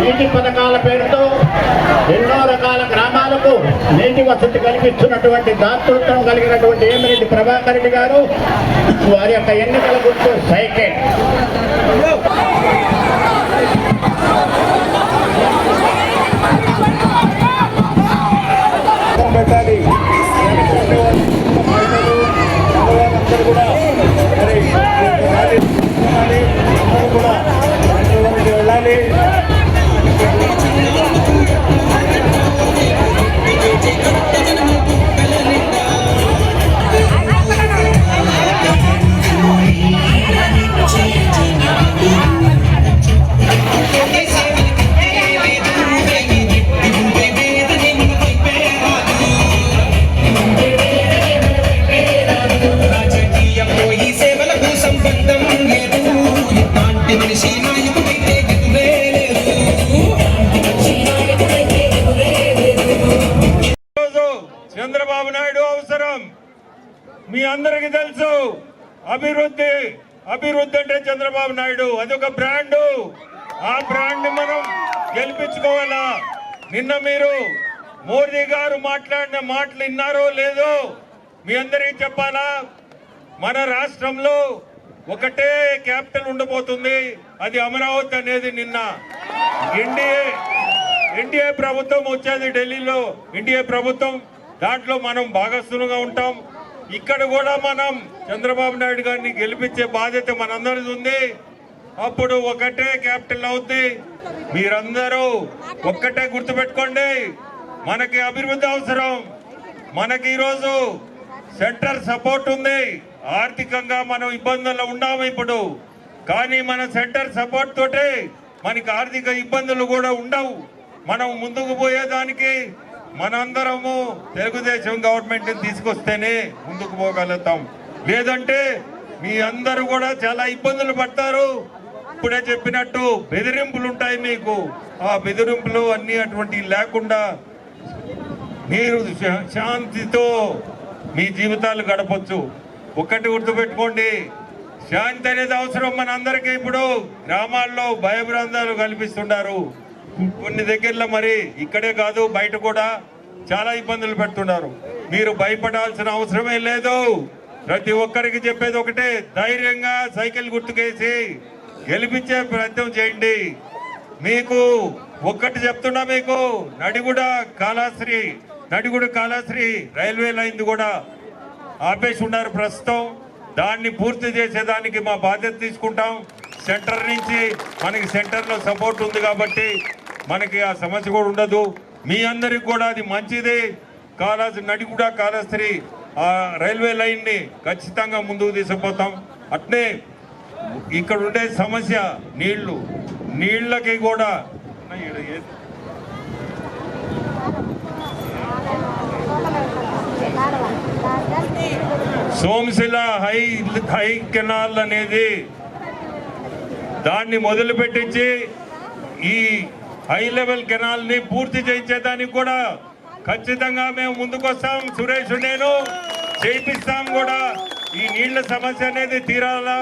నీటి పథకాల పేరుతో ఎన్నో రకాల గ్రామాలకు నీటి వసతి కల్పిస్తున్నటువంటి దాతృత్వం కలిగినటువంటి ఏమిరెడ్డి ప్రభాకర్ రెడ్డి గారు వారి యొక్క ఎన్నికల గుర్తు సైకిల్. చంద్రబాబు నాయుడు అవసరం. మీ అందరికీ తెలుసు అభివృద్ధి అభివృద్ధి అంటే చంద్రబాబు నాయుడు. అదొక బ్రాండు. ఆ బ్రాండ్ని మనం గెలిపించుకోవాలా? నిన్న మీరు మోదీ గారు మాట్లాడిన మాటలు విన్నారో లేదో మీ అందరికీ చెప్పాలా? మన రాష్ట్రంలో ఒకటే క్యాపిటల్ ఉండబోతుంది. అది అమరావతి అనేది నిన్న ఎన్డీఏ ఎన్డీఏ ప్రభుత్వం వచ్చేది ఢిల్లీలో. ఎన్డీఏ ప్రభుత్వం దాంట్లో మనం భాగస్థులుగా ఉంటాం. ఇక్కడ కూడా మనం చంద్రబాబు నాయుడు గారిని గెలిపించే బాధ్యత మనందరిది ఉంది. అప్పుడు ఒకటే క్యాపిటల్ అవుద్ది. మీరందరూ ఒక్కటే గుర్తుపెట్టుకోండి. మనకి అభివృద్ధి అవసరం. మనకి ఈరోజు సెంటర్ సపోర్ట్ ఉంది. ఆర్థికంగా మనం ఇబ్బందుల్లో ఉన్నాము ఇప్పుడు. కానీ మన సెంటర్ సపోర్ట్ తోటే మనకి ఆర్థిక ఇబ్బందులు కూడా ఉండవు. మనం ముందుకు పోయేదానికి మనందరము తెలుగుదేశం గవర్నమెంట్ తీసుకొస్తేనే ముందుకు పోగలుగుతాం. లేదంటే మీ అందరూ కూడా చాలా ఇబ్బందులు పడతారు. ఇప్పుడే చెప్పినట్టు బెదిరింపులు ఉంటాయి మీకు. ఆ బెదిరింపులు అన్ని అటువంటి లేకుండా మీరు శాంతితో మీ జీవితాలు గడపొచ్చు. ఒక్కటి గుర్తుపెట్టుకోండి. శాంతి అనేది అవసరం మన అందరికీ ఇప్పుడు. గ్రామాల్లో భయభ్రాంతాలు కల్పిస్తున్నారు కొన్ని దగ్గరలో మరి ఇక్కడే కాదు బయట కూడా చాలా ఇబ్బందులు పెడుతున్నారు మీరు భయపడాల్సిన అవసరమే లేదు. ప్రతి ఒక్కరికి చెప్పేది ఒకటే ధైర్యంగా సైకిల్ గుర్తుకేసి గెలిపించే ప్రయత్నం చేయండి. మీకు ఒక్కటి చెప్తున్నా మీకు నడిగుడ కాళాశ్రీ నడిగుడ కాళాశ్రీ రైల్వే లైన్ కూడా ఆపేసి ఉన్నారు ప్రస్తుతం. దాన్ని పూర్తి చేసేదానికి మా బాధ్యత తీసుకుంటాం. సెంటర్ నుంచి మనకి సెంటర్లో సపోర్ట్ ఉంది కాబట్టి మనకి ఆ సమస్య కూడా ఉండదు. మీ అందరికి కూడా అది మంచిది. కాళాశ్రీ నడిగుడ కాళాస్త్రి ఆ రైల్వే లైన్ని ఖచ్చితంగా ముందుకు తీసుకుపోతాం. అట్నే ఇక్కడ ఉండే సమస్య నీళ్ళు. నీళ్ళకి కూడా సోమశిల హై హై కెనాల్ అనేది దాన్ని మొదలుపెట్టించి ఈ హై లెవెల్ కెనాల్ని పూర్తి చేయించేదానికి కూడా ఖచ్చితంగా మేము ముందుకొస్తాం. సురేష్ నేను చేయిస్తాం కూడా. ఈ నీళ్ళ సమస్య అనేది తీరాలా?